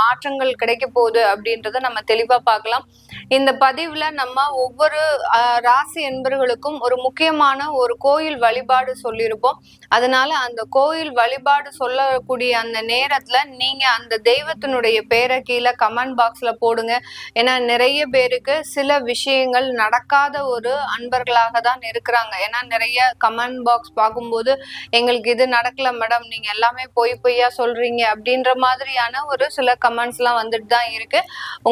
மாற்றங்கள் கிடைக்க போகுது அப்படின்றத நம்ம தெளிவா பார்க்கலாம். இந்த பதிவுல நம்ம ஒவ்வொரு ராசி என்பர்களுக்கும் ஒரு முக்கியமான ஒரு கோயில் வழிபாடு சொல்லியிருப்போம். அதனால அந்த கோயில் வழிபாடு சொல்லக்கூடிய அந்த நேரத்துல நீங்க அந்த தெய்வத்தினுடைய பேரை கீழே கமெண்ட் பாக்ஸ்ல போடுங்க. ஏன்னா நிறைய பேருக்கு சில விஷயங்கள் நடக்காத ஒரு அன்பர்களாக தான் இருக்கிறாங்க. ஏன்னா நிறைய கமெண்ட் பாக்ஸ் பார்க்கும்போது எங்களுக்கு இது நடக்கல மேடம் நீங்க எல்லாமே பொய் பொய்யா சொல்றீங்க. அப்படின்ற மாதிரியான ஒரு சில கமெண்ட்ஸ் எல்லாம் வந்துட்டு தான் இருக்கு.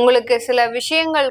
உங்களுக்கு சில விஷயங்கள்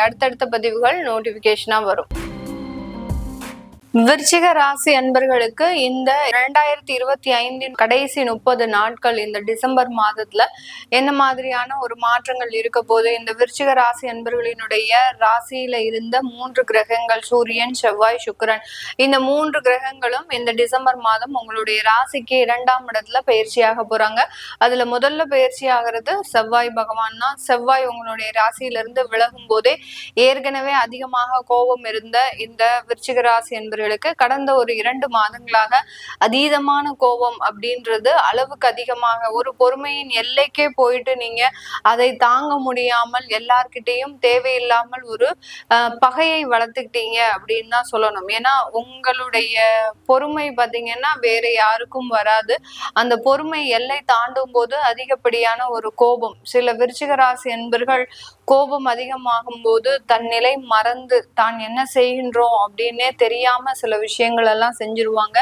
அடுத்தடுத்த பதிவுகள் நோட்டிபிகேஷனா வரும். விருச்சிக ராசி அன்பர்களுக்கு இந்த இரண்டாயிரத்தி இருபத்தி ஐந்தின் கடைசி முப்பது நாட்கள் இந்த டிசம்பர் மாதத்துல என்ன மாதிரியான ஒரு மாற்றங்கள் இருக்க போது இந்த விருச்சிக ராசி அன்பர்களினுடைய ராசியில இருந்த மூன்று கிரகங்கள் சூரியன் செவ்வாய் சுக்கிரன் இந்த மூன்று கிரகங்களும் இந்த டிசம்பர் மாதம் உங்களுடைய ராசிக்கு இரண்டாம் இடத்துல பயிற்சியாக போறாங்க. அதுல முதல்ல பயிற்சி ஆகிறது செவ்வாய் பகவான் தான். செவ்வாய் உங்களுடைய ராசியில இருந்து விலகும் போதே ஏற்கனவே அதிகமாக கோபம் இருந்த இந்த விருச்சிக ராசி அவர்களுக்கு கடந்த ஒரு இரண்டு மாதங்களாக அதீதமான கோபம் அப்படின்றது அளவுக்கு அதிகமாக ஒரு பொறுமையின் எல்லைக்கே போயிட்டு நீங்க அதை தாங்க முடியாமல் எல்லார்கிட்டையும் தேவையில்லாமல் ஒரு அஹ், பகையை வளர்த்துக்கிட்டீங்க அப்படின்னு தான் சொல்லணும். ஏன்னா உங்களுடைய பொறுமை பார்த்தீங்கன்னா வேற யாருக்கும் வராது. அந்த பொறுமை எல்லை தாண்டும் போது அதிகப்படியான ஒரு கோபம். சில விருச்சிக ராசி என்பர்கள் கோபம் அதிகமாகும் போது தன் நிலை மறந்து தான் என்ன செய்கின்றோம் அப்படின்னே தெரியாம சில விஷயங்கள் எல்லாம் செஞ்சிருவாங்க.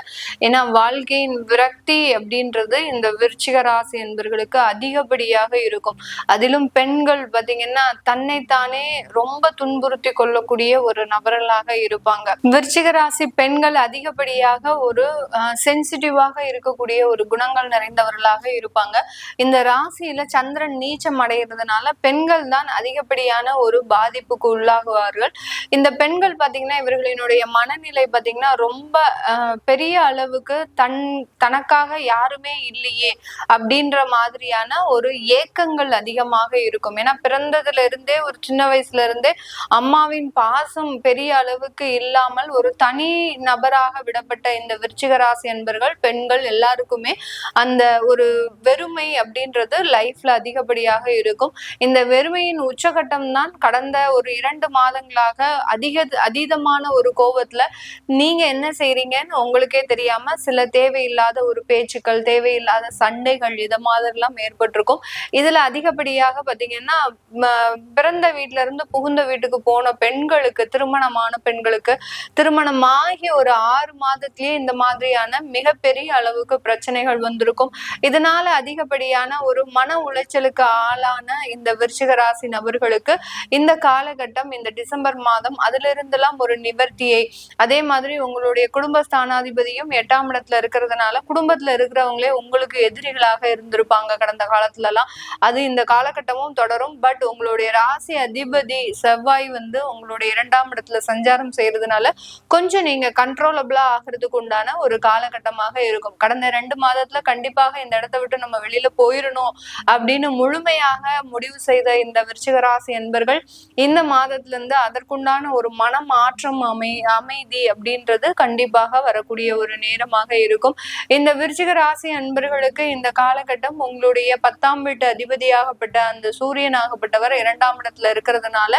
ஏன்னா வாழ்க்கையின் விரக்தி அப்படின்றது இந்த விருச்சிக ராசி என்பர்களுக்கு அதிகப்படியாக இருக்கும். அதிலும் பெண்கள் பாத்தீங்கன்னா தன்னைத்தானே ரொம்ப துன்புறுத்தி கொள்ளக்கூடிய ஒரு நபர்களாக இருப்பாங்க. விருச்சிக ராசி பெண்கள் அதிகப்படியாக ஒரு சென்சிட்டிவாக இருக்கக்கூடிய ஒரு குணங்கள் நிறைந்தவர்களாக இருப்பாங்க. இந்த ராசியில சந்திரன் நீச்சம் அடைகிறதுனால பெண்கள் தான் அதிக அதிகப்படியான ஒரு பாதிப்புக்கு உள்ளாகுவார்கள். இந்த பெண்கள் பார்த்தீங்கன்னா இவர்களினுடைய மனநிலை பார்த்தீங்கன்னா ரொம்ப பெரிய அளவுக்கு தன் தனக்காக யாருமே இல்லையே அப்படின்ற மாதிரியான ஒரு ஏக்கங்கள் அதிகமாக இருக்கும். ஏன்னா பிறந்ததுல இருந்தே ஒரு சின்ன வயசுல இருந்தே அம்மாவின் பாசம் பெரிய அளவுக்கு இல்லாமல் ஒரு தனி நபராக விடப்பட்ட இந்த விருச்சிகராசி என்பர்கள் பெண்கள் எல்லாருக்குமே அந்த ஒரு வெறுமை அப்படின்றது லைஃப்ல அதிகப்படியாக இருக்கும். இந்த வெறுமையின் உச்ச உச்சகட்டம் தான் கடந்த ஒரு இரண்டு மாதங்களாக அதிக அதீதமான ஒரு கோபத்துல நீங்க என்ன செய்றீங்கன்னு உங்களுக்கே தெரியாம சில தேவையில்லாத ஒரு பேச்சுக்கள் தேவையில்லாத சண்டைகள் இது மாதிரிலாம் ஏற்பட்டிருக்கும். இதுல அதிகப்படியாக பாத்தீங்கன்னா பிறந்த வீட்டுல இருந்து புகுந்த வீட்டுக்கு போன பெண்களுக்கு திருமணமான பெண்களுக்கு திருமணமாகி ஒரு ஆறு மாதத்திலேயே இந்த மாதிரியான மிகப்பெரிய அளவுக்கு பிரச்சனைகள் வந்திருக்கும். இதனால அதிகப்படியான ஒரு மன உளைச்சலுக்கு ஆளான இந்த விருச்சிக ராசி நபர் நபர்களுக்கு இந்த காலகட்டம் இந்த டிசம்பர் மாதம் அதுல இருந்தெல்லாம் ஒரு நிவர்த்தியை. அதே மாதிரி உங்களுடைய குடும்பஸ்தானாதிபதியும் எட்டாம் இடத்துல இருக்கிறதுனால குடும்பத்துல இருக்கிறவங்களே உங்களுக்கு எதிரிகளாக இருந்திருப்பாங்க கடந்த காலத்துல எல்லாம் அது இந்த காலகட்டமும் தொடரும். பட் உங்களுடைய ராசி அதிபதி செவ்வாய் வந்து உங்களுடைய இரண்டாம் இடத்துல சஞ்சாரம் செய்யறதுனால கொஞ்சம் நீங்க கண்ட்ரோலபிளா ஆகிறதுக்கு உண்டான ஒரு காலகட்டமாக இருக்கும். கடந்த ரெண்டு மாதத்துல கண்டிப்பாக இந்த இடத்த விட்டு நம்ம வெளியில போயிடணும் அப்படின்னு முழுமையாக முடிவு செய்த இந்த விருச்சிக ராசி என்பர்கள் இந்த மாதத்துல இருந்து அதற்குண்டான ஒரு மன மாற்றம் அமை அமைதி அப்படின்றது கண்டிப்பாக வரக்கூடிய ஒரு நேரமாக இருக்கும். இந்த விருச்சிக ராசி அன்பர்களுக்கு இந்த காலகட்டம் உங்களுடைய பத்தாம் வீட்டு அதிபதியாகப்பட்ட அந்த சூரியனாகப்பட்டவர் இரண்டாம் இடத்துல இருக்கிறதுனால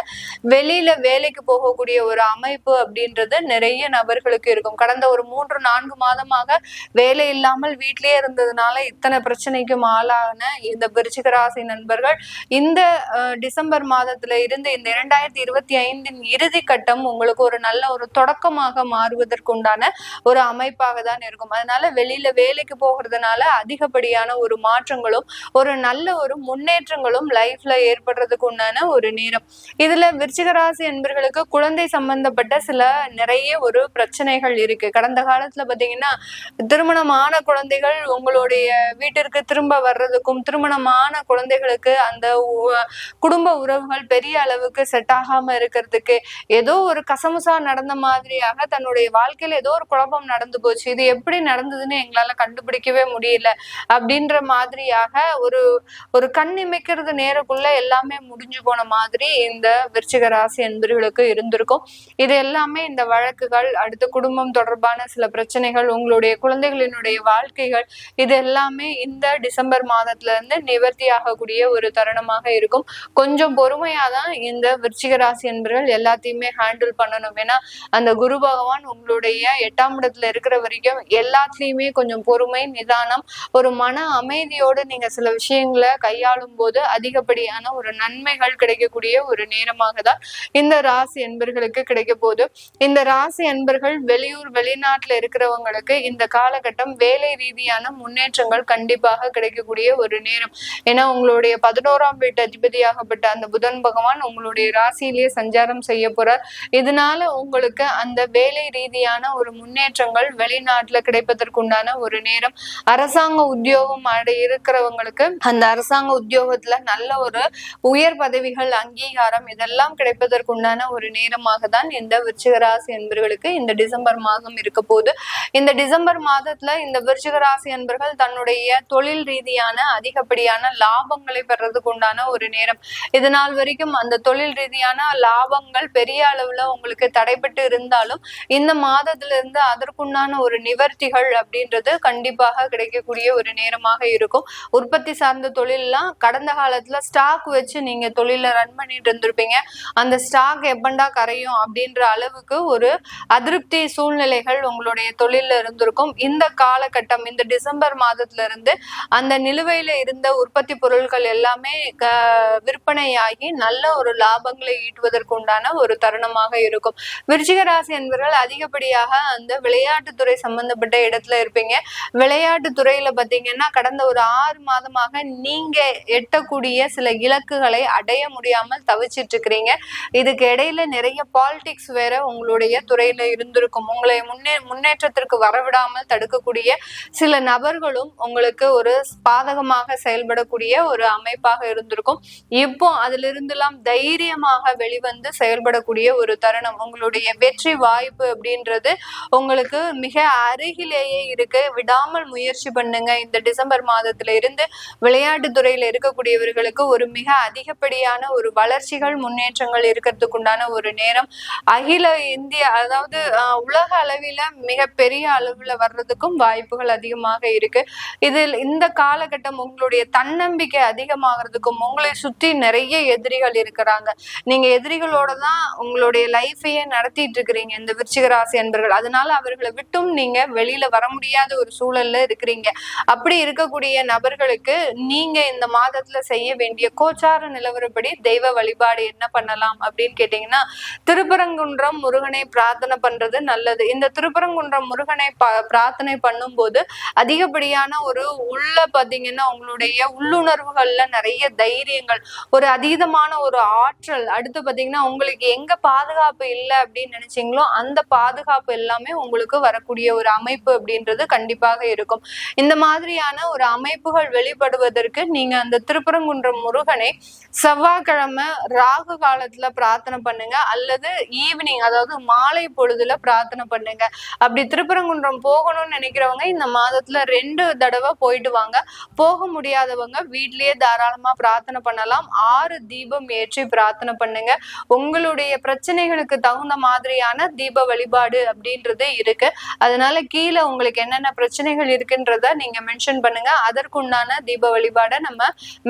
வெளியில வேலைக்கு போகக்கூடிய ஒரு அமைப்பு அப்படின்றது நிறைய நபர்களுக்கு இருக்கும். கடந்த ஒரு மூன்று நான்கு மாதமாக வேலை இல்லாமல் வீட்டிலேயே இருந்ததுனால இத்தனை பிரச்சனைக்கும் ஆளான இந்த விருச்சிக ராசி நண்பர்கள் இந்த டிசம்பர் மாதத்துல இருந்து இந்த இரண்டாயிரத்தி இருபத்தி ஐந்தின் இறுதி கட்டம் உங்களுக்கு ஒரு நல்ல ஒரு தொடக்கமாக மாறுவதற்குண்டான ஒரு அமைப்பாக தான் இருக்கும். அதனால வெளியில வேலைக்கு போகிறதுனால அதிகப்படியான ஒரு மாற்றங்களும் ஒரு நல்ல ஒரு முன்னேற்றங்களும் லைஃப்ல ஏற்படுறதுக்கு உண்டான ஒரு நேரம். இதுல விருச்சிகராசி என்பர்களுக்கு குழந்தை சம்பந்தப்பட்ட சில நிறைய ஒரு பிரச்சனைகள் இருக்கு. கடந்த காலத்துல பாத்தீங்கன்னா திருமணமான குழந்தைகள் உங்களுடைய வீட்டிற்கு திரும்ப வர்றதுக்கும் திருமணமான குழந்தைகளுக்கு அந்த குடும்ப உறவுகள் பெரிய அளவுக்கு செட் ஆகாம இருக்கிறதுக்கு ஏதோ ஒரு கசமுசா நடந்த மாதிரியாக தன்னுடைய வாழ்க்கையில ஏதோ ஒரு குழப்பம் நடந்து போச்சு. இது எப்படி நடந்ததுன்னு எங்களால கண்டுபிடிக்கவே முடியல. அப்படின்ற மாதிரியாக ஒரு ஒரு கண் இமைக்கிறது நேரக்குள்ள எல்லாமே முடிஞ்சு போன மாதிரி இந்த விருச்சிக ராசி என்பர்களுக்கு இருந்திருக்கும். இது எல்லாமே இந்த வழக்குகள் அடுத்த குடும்பம் தொடர்பான சில பிரச்சனைகள் உங்களுடைய குழந்தைகளினுடைய வாழ்க்கைகள் இது எல்லாமே இந்த டிசம்பர் மாதத்துல இருந்து நிவர்த்தி ஆகக்கூடிய ஒரு தருணமாக இருக்கும். கொஞ்சம் பொறுமையா தான் இந்த விருச்சிக ராசி என்பர்கள் எல்லாத்தையுமே ஹேண்டில் பண்ணணும். ஏன்னா அந்த குரு பகவான் உங்களுடைய எட்டாம் இடத்துல இருக்கிற வரைக்கும் எல்லாத்துலயுமே கொஞ்சம் பொறுமை நிதானம் ஒரு மன அமைதியோடு நீங்க சில விஷயங்களை கையாளும் போது அதிகப்படியான ஒரு நன்மைகள் கிடைக்கக்கூடிய ஒரு நேரமாக தான் இந்த ராசி என்பர்களுக்கு கிடைக்க போகுது. இந்த ராசி என்பர்கள் வெளியூர் வெளிநாட்டுல இருக்கிறவங்களுக்கு இந்த காலகட்டம் வேலை ரீதியான முன்னேற்றங்கள் கண்டிப்பாக கிடைக்கக்கூடிய ஒரு நேரம். ஏன்னா உங்களுடைய பதினோராம் வீட்டு அதிபதியாகப்பட்ட அந்த புதன் பகவான் உங்களுடைய ராசியிலேயே சஞ்சாரம் செய்ய போறார். இதனால உங்களுக்கு அந்த வேலை ரீதியான ஒரு முன்னேற்றங்கள் வெளிநாட்டுல கிடைப்பதற்குண்டான ஒரு நேரம் அரசாங்க உத்தியோகம் அடை இருக்கிறவங்களுக்கு அந்த அரசாங்க உத்தியோகத்துல நல்ல ஒரு உயர் பதவிகள் அங்கீகாரம் இதெல்லாம் கிடைப்பதற்குண்டான ஒரு நேரமாக தான் இந்த விருச்சிகராசி என்பர்களுக்கு இந்த டிசம்பர் மாதம் இருக்க போது இந்த டிசம்பர் மாதத்துல இந்த விருச்சிகராசி என்பர்கள் தன்னுடைய தொழில் ரீதியான அதிகப்படியான லாபங்களை பெறதுக்கு உண்டான ஒரு நேரம். இது நாள் வரைக்கும் அந்த தொழில் ரீதியான லாபங்கள் பெரிய அளவுல உங்களுக்கு தடைப்பட்டு இருந்தாலும் இந்த மாதத்துல இருந்து அதற்குண்டான ஒரு நிவர்த்திகள் அப்படின்றது கண்டிப்பாக கிடைக்கக்கூடிய ஒரு நேரமாக இருக்கும். உற்பத்தி சார்ந்த தொழில்லாம் கடந்த காலத்துல ஸ்டாக் வச்சு நீங்க தொழில ரன் பண்ணிட்டு இருந்திருப்பீங்க. அந்த ஸ்டாக் எப்பண்டா கரையும் அப்படின்ற அளவுக்கு ஒரு அதிருப்தி சூழ்நிலைகள் உங்களுடைய தொழில இருந்திருக்கும். இந்த காலகட்டம் இந்த டிசம்பர் மாதத்துல இருந்து அந்த நிலுவையில இருந்த உற்பத்தி பொருட்கள் எல்லாமே ஆகி நல்ல ஒரு லாபங்களை ஈட்டுவதற்கு உண்டான ஒரு தருணமாக இருக்கும். விருச்சிகராசி என்பவர்கள் அதிகப்படியாக அந்த விளையாட்டுத்துறை சம்பந்தப்பட்ட இடத்துல இருப்பீங்க. விளையாட்டு துறையில பாத்தீங்கன்னா கடந்த ஒரு ஆறு மாதமாக நீங்க எட்டக்கூடிய சில இலக்குகளை அடைய முடியாமல் தவிச்சிட்டு இருக்கிறீங்க. இதுக்கு இடையில நிறைய பாலிடிக்ஸ் வேற உங்களுடைய துறையில இருந்திருக்கும். உங்களை முன்னே முன்னேற்றத்திற்கு வரவிடாமல் தடுக்கக்கூடிய சில நபர்களும் உங்களுக்கு ஒரு பாதகமாக செயல்படக்கூடிய ஒரு அமைப்பாக இருந்திருக்கும். இப்போ அதுல இருந்தெல்லாம் தைரியமாக வெளிவந்து செயல்படக்கூடிய ஒரு தருணம். உங்களுடைய வெற்றி வாய்ப்பு அப்படின்றது உங்களுக்கு மிக அருகிலேயே இருக்கு. விடாமல் முயற்சி பண்ணுங்க. இந்த டிசம்பர் மாதத்துல இருந்து விளையாட்டு துறையில இருக்கக்கூடியவர்களுக்கு ஒரு மிக அதிகப்படியான ஒரு வளர்ச்சிகள் முன்னேற்றங்கள் இருக்கிறதுக்கு உண்டான ஒரு நேரம். அகில இந்திய அதாவது உலக அளவில மிக பெரிய அளவுல வர்றதுக்கும் வாய்ப்புகள் அதிகமாக இருக்கு. இதில் இந்த காலகட்டம் உங்களுடைய தன்னம்பிக்கை அதிகமாகிறதுக்கும் உங்களை சுற்றி நிறைய நிறைய எதிரிகள் இருக்கிறாங்க. நீங்க எதிரிகளோட தான் உங்களுடைய லைஃபையே நடத்திட்டு இருக்கிறீங்க இந்த விருச்சிக ராசி அன்பர்கள். அதனால அவர்களை விட்டும் நீங்க வெளியில வர முடியாத ஒரு சூழல்ல இருக்கிறீங்க. அப்படி இருக்கக்கூடிய நபர்களுக்கு நீங்க இந்த மாதத்துல செய்ய வேண்டிய கோச்சார நிலவரப்படி தெய்வ வழிபாடு என்ன பண்ணலாம் அப்படின்னு கேட்டீங்கன்னா திருப்பரங்குன்றம் முருகனை பிரார்த்தனை பண்றது நல்லது. இந்த திருப்பரங்குன்றம் முருகனை பிரார்த்தனை பண்ணும்போது அதிகப்படியான ஒரு உள்ள பாத்தீங்கன்னா உங்களுடைய உள்ளுணர்வுகள்ல நிறைய தைரியங்கள் ஒரு அதீதமான ஒரு ஆற்றல். அடுத்து பாத்தீங்கன்னா உங்களுக்கு எங்க பாதுகாப்பு இல்லை அப்படின்னு நினைச்சீங்களோ அந்த பாதுகாப்பு எல்லாமே உங்களுக்கு வரக்கூடிய ஒரு அமைப்பு அப்படின்றது கண்டிப்பாக இருக்கும். இந்த மாதிரியான ஒரு அமைப்புகள் வெளிப்படுவதற்கு நீங்க அந்த திருப்பரங்குன்றம் முருகனை செவ்வாய்க்கிழமை ராகு காலத்துல பிரார்த்தனை பண்ணுங்க. அல்லது ஈவினிங் அதாவது மாலை பொழுதுல பிரார்த்தனை பண்ணுங்க. அப்படி திருப்பரங்குன்றம் போகணும்னு நினைக்கிறவங்க இந்த மாதத்துல ரெண்டு தடவை போயிட்டு வாங்க. போக முடியாதவங்க வீட்லயே தாராளமா பிரார்த்தனை பண்ணலாம். ஆறு தீபம் ஏற்றி பிரார்த்தனை பண்ணுங்க. உங்களுடைய பிரச்சனைகளுக்கு தகுந்த மாதிரியான தீப வழிபாடு அப்படின்றது இருக்கு. அதனால கீழே உங்களுக்கு என்னென்ன பிரச்சனைகள் இருக்குன்றத நீங்க மென்ஷன் பண்ணுங்க. அதற்குண்டான தீப வழிபாடை நம்ம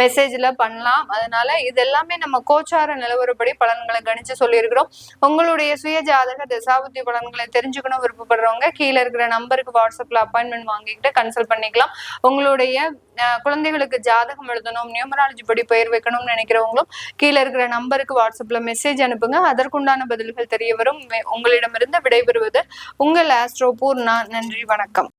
மெசேஜ்ல பண்ணலாம். அதனால இது எல்லாமே நம்ம கோச்சார நிலவரப்படி பலன்களை கணிச்சு சொல்லியிருக்கிறோம். உங்களுடைய சுய ஜாதக தசாபுத்தி பலன்களை தெரிஞ்சுக்கணும் விருப்பப்படுறவங்க கீழே இருக்கிற நம்பருக்கு வாட்ஸ்அப்ல அப்பாயின்மெண்ட் வாங்கிக்கிட்டு கன்சல்ட் பண்ணிக்கலாம். உங்களுடைய குழந்தைகளுக்கு ஜாதகம் எழுதணும் நியூமராலஜி படி பெயர் வைக்கணும்னு இருக்கிறவங்களும் கீழே இருக்கிற நம்பருக்கு வாட்ஸ்அப்ல மெசேஜ் அனுப்புங்க. அதற்குண்டான பதில்கள் தெரிய வரும். உங்களிடமிருந்து விடைபெறுவது உங்கள் ஆஸ்ட்ரோ பூர்ணா நன்றி வணக்கம்.